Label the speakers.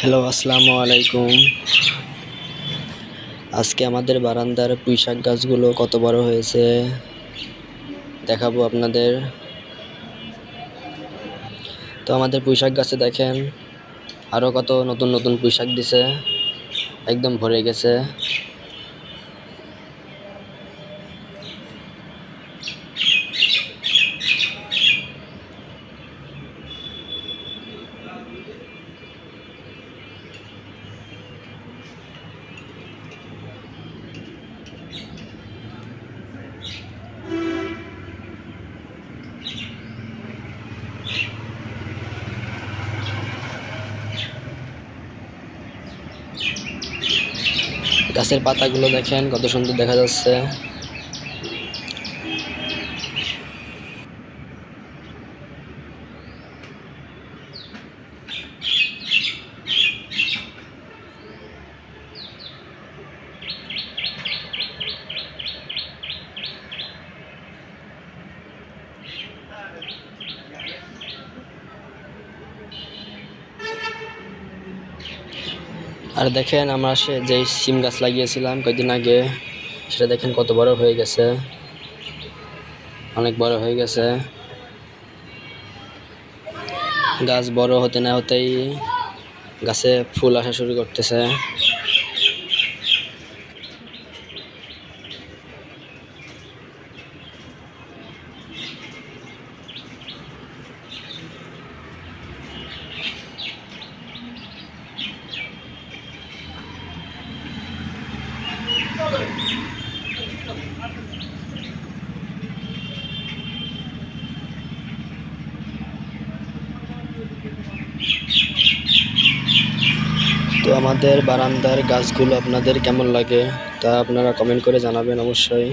Speaker 1: Hello, আসসালামু আলাইকুম। আজকে আমাদের বারান্দার পুঁইশাক গাছগুলো কত বড় হয়েছে দেখাবো আপনাদের। তো আমাদের পুঁইশাক গাছে দেখেন আরও কত নতুন নতুন পুঁইশাক দিছে, একদম ভরে গেছে। গাছের পাতাগুলো দেখেন কত সুন্দর দেখা যাচ্ছে। আর দেখেন আমরা সে যেই সিম গাছ লাগিয়েছিলাম কয়েকদিন আগে, সেটা দেখেন কত বড় হয়ে গেছে। অনেক বড় হয়ে গেছে। গাছ বড় হতে না হতেই গাছে ফুল আসা শুরু করতেছে। তো আমাদের বারান্দার গাছগুলো আপনাদের কেমন লাগে তা আপনারা কমেন্ট করে জানাবেন অবশ্যই।